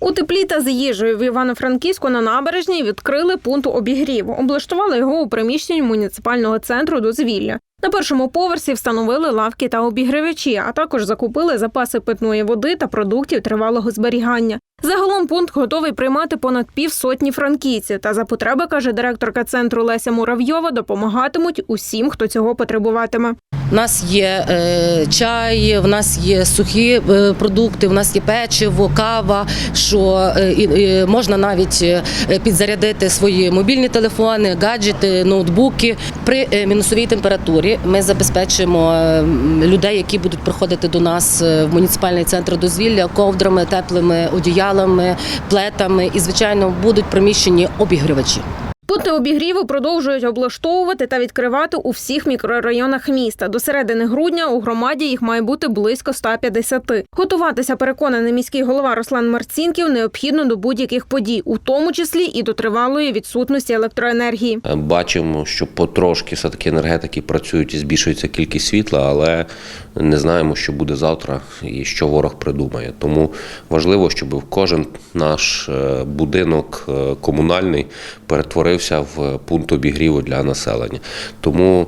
У теплі та з їжею в Івано-Франківську на набережній відкрили пункт обігріву. Облаштували його у приміщенні муніципального центру дозвілля. На першому поверсі встановили лавки та обігрівачі, а також закупили запаси питної води та продуктів тривалого зберігання. Загалом пункт готовий приймати понад півсотні франківців. Та за потреби, каже директорка центру Леся Муравйова, допомагатимуть усім, хто цього потребуватиме. У нас є е, чай, в нас є сухі е, продукти, в нас є печиво, кава. Що е, можна навіть підзарядити свої мобільні телефони, гаджети, ноутбуки. При мінусовій температурі ми забезпечимо людей, які будуть приходити до нас в муніципальний центр дозвілля, ковдрами, теплими одіялами, плетами і, звичайно, будуть приміщені обігрівачі. Пункти обігріву продовжують облаштовувати та відкривати у всіх мікрорайонах міста. До середини грудня у громаді їх має бути близько 150. Готуватися, переконаний міський голова Руслан Марцінків, необхідно до будь-яких подій, у тому числі і до тривалої відсутності електроенергії. Е, Бачимо, що потрошки все-таки енергетики працюють і збільшується кількість світла, але не знаємо, що буде завтра і що ворог придумає. Тому важливо, щоб кожен наш е, будинок е, комунальний перетворився в пункт обігріву для населення. Тому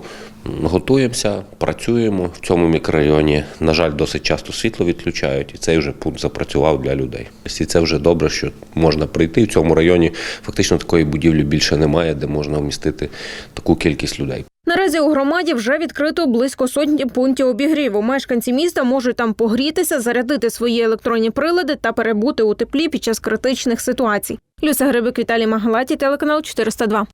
готуємося, працюємо в цьому мікрорайоні. На жаль, досить часто світло відключають, і цей вже пункт запрацював для людей. І це вже добре, що можна прийти. В цьому районі фактично такої будівлі більше немає, де можна вмістити таку кількість людей. Наразі у громаді вже відкрито близько сотні пунктів обігріву. Мешканці міста можуть там погрітися, зарядити свої електронні прилади та перебути у теплі під час критичних ситуацій. Люся Грибик, Віталій Магалаті, телеканал 402.